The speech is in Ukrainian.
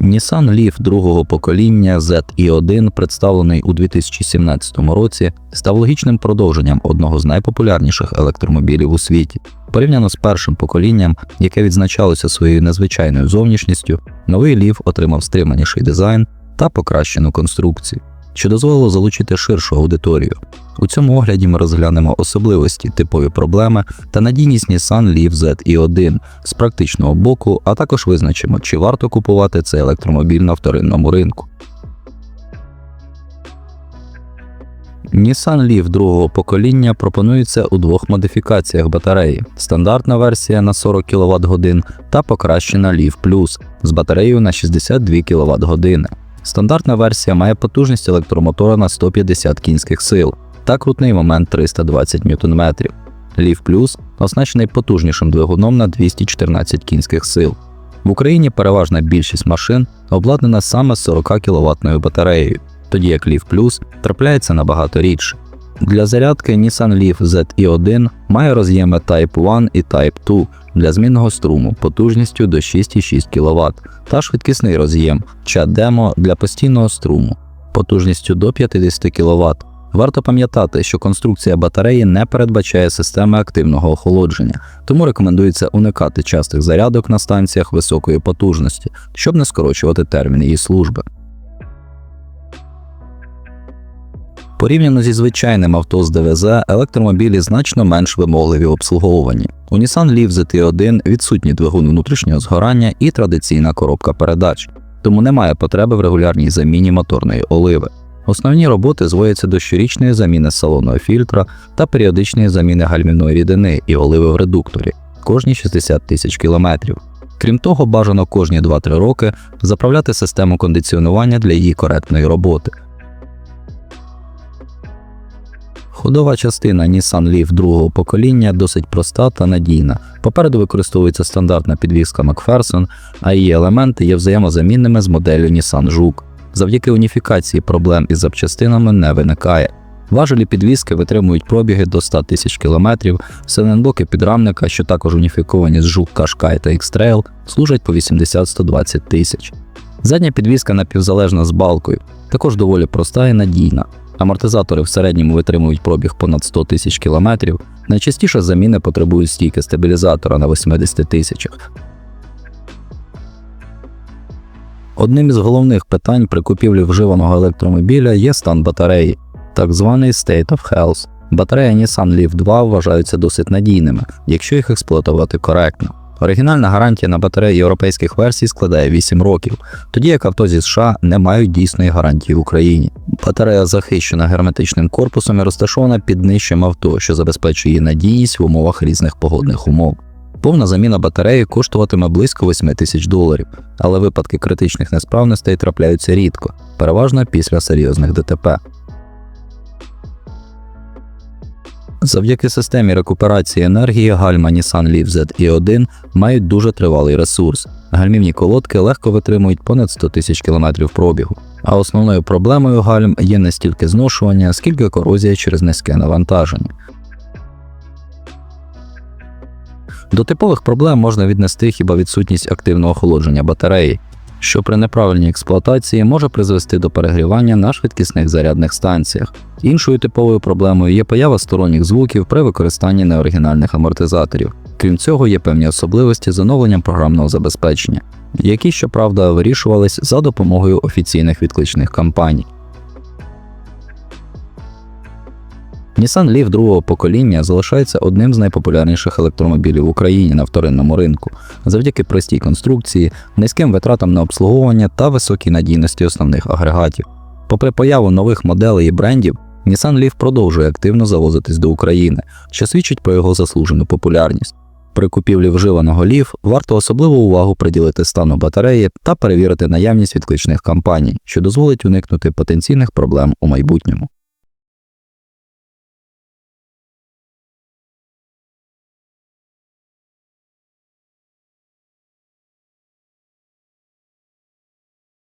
Nissan Leaf другого покоління ZI1, представлений у 2017 році, став логічним продовженням одного з найпопулярніших електромобілів у світі. Порівняно з першим поколінням, яке відзначалося своєю незвичайною зовнішністю, новий Leaf отримав стриманіший дизайн та покращену конструкцію, що дозволило залучити ширшу аудиторію. У цьому огляді ми розглянемо особливості, типові проблеми та надійність Nissan Leaf ZI1 з практичного боку, а також визначимо, чи варто купувати цей електромобіль на вторинному ринку. Nissan Leaf другого покоління пропонується у двох модифікаціях батареї: стандартна версія на 40 кВт годин та покращена Leaf Plus з батареєю на 62 кВт години. Стандартна версія має потужність електромотора на 150 кінських сил та крутний момент 320 Нм. Leaf Plus оснащений потужнішим двигуном на 214 кінських сил. В Україні переважна більшість машин обладнана саме 40 кВт батареєю, тоді як Leaf Plus трапляється набагато рідше. Для зарядки Nissan Leaf ZI1 має роз'єми Type 1 і Type 2 для змінного струму потужністю до 6,6 кВт та швидкісний роз'єм CHAdeMO для постійного струму потужністю до 50 кВт. Варто пам'ятати, що конструкція батареї не передбачає системи активного охолодження, тому рекомендується уникати частих зарядок на станціях високої потужності, щоб не скорочувати термін її служби. Порівняно зі звичайним авто з ДВЗ, електромобілі значно менш вимогливі в обслуговуванні. У Nissan Leaf ZT1 відсутній двигун внутрішнього згорання і традиційна коробка передач, тому немає потреби в регулярній заміні моторної оливи. Основні роботи зводяться до щорічної заміни салонного фільтра та періодичної заміни гальмівної рідини і оливи в редукторі кожні 60 тисяч кілометрів. Крім того, бажано кожні 2-3 роки заправляти систему кондиціонування для її коректної роботи. Ходова частина Nissan Leaf другого покоління досить проста та надійна. Попереду використовується стандартна підвізка McPherson, а її елементи є взаємозамінними з моделлю Nissan Juke. Завдяки уніфікації проблем із запчастинами не виникає. Важелі підвіски витримують пробіги до 100 тисяч кілометрів, силендблоки підрамника, що також уніфіковані з Juke Qashqai та X-Trail, служать по 80-120 тисяч. Задня підвіска напівзалежна з балкою, також доволі проста і надійна. Амортизатори в середньому витримують пробіг понад 100 тисяч кілометрів. Найчастіше заміни потребують стійки стабілізатора на 80 тисячах. Одним із головних питань при купівлі вживаного електромобіля є стан батареї, так званий State of Health. Батареї Nissan Leaf 2 вважаються досить надійними, якщо їх експлуатувати коректно. Оригінальна гарантія на батареї європейських версій складає 8 років, тоді як авто зі США не мають дійсної гарантії в Україні. Батарея захищена герметичним корпусом і розташована під нижчим авто, що забезпечує її надійність в умовах різних погодних умов. Повна заміна батареї коштуватиме близько 8 тисяч доларів, але випадки критичних несправностей трапляються рідко, переважно після серйозних ДТП. Завдяки системі рекуперації енергії гальма Nissan Leaf ZI1 мають дуже тривалий ресурс. Гальмівні колодки легко витримують понад 100 тисяч кілометрів пробігу. А основною проблемою гальм є не стільки зношування, скільки корозія через низьке навантаження. До типових проблем можна віднести хіба відсутність активного охолодження батареї, що при неправильній експлуатації може призвести до перегрівання на швидкісних зарядних станціях. Іншою типовою проблемою є поява сторонніх звуків при використанні неоригінальних амортизаторів. Крім цього, є певні особливості з оновленням програмного забезпечення, які, щоправда, вирішувались за допомогою офіційних відкличних кампаній. Nissan Leaf другого покоління залишається одним з найпопулярніших електромобілів в Україні на вторинному ринку завдяки простій конструкції, низьким витратам на обслуговування та високій надійності основних агрегатів. Попри появу нових моделей і брендів, Nissan Leaf продовжує активно завозитись до України, що свідчить про його заслужену популярність. При купівлі вживаного Leaf варто особливу увагу приділити стану батареї та перевірити наявність відкличних кампаній, що дозволить уникнути потенційних проблем у майбутньому.